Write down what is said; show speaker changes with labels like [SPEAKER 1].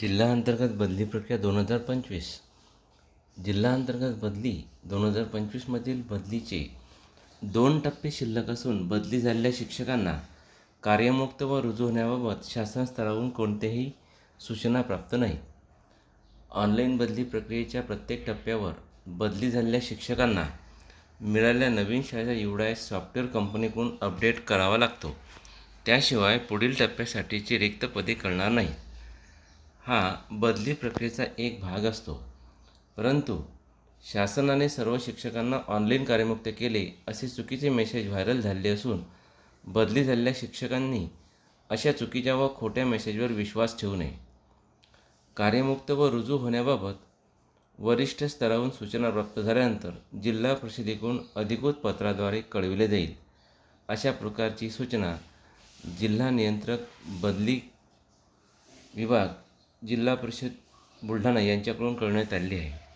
[SPEAKER 1] जिल्हा अंतर्गत बदली प्रक्रिया दोन हजार पंचवीस. जिल्हा अंतर्गत बदली दोन हजार पंचवीसमधील बदलीचे दोन टप्पे शिल्लक असून बदली झालेल्या शिक्षकांना कार्यमुक्त व रुजू होण्याबाबत शासन स्तरावरून कोणतेही सूचना प्राप्त नाही. ऑनलाईन बदली प्रक्रियेच्या प्रत्येक टप्प्यावर बदली झालेल्या शिक्षकांना मिळालेल्या नवीन शाळेचा युडाएस सॉफ्टवेअर कंपनीकडून अपडेट करावा लागतो. त्याशिवाय पुढील टप्प्यासाठीची रिक्त पदे कळणार नाहीत हा बदली प्रक्रियेचा एक भाग असतो. परंतु शासनाने सर्व शिक्षकांना ऑनलाईन कार्यमुक्त केले असे चुकीचे मेसेज व्हायरल झाले असून बदली झालेल्या शिक्षकांनी अशा चुकीच्या व खोट्या मेसेजवर विश्वास ठेवू नये. कार्यमुक्त व रुजू होण्याबाबत वरिष्ठ स्तरावरून सूचना प्राप्त झाल्यानंतर जिल्हा परिषदेकडून अधिकृत पत्राद्वारे कळविले जाईल. अशा प्रकारची सूचना जिल्हा नियंत्रक बदली विभाग जिल्हा परिषद बुलढाणा यांच्याकडून करण्यात आलेली आहे.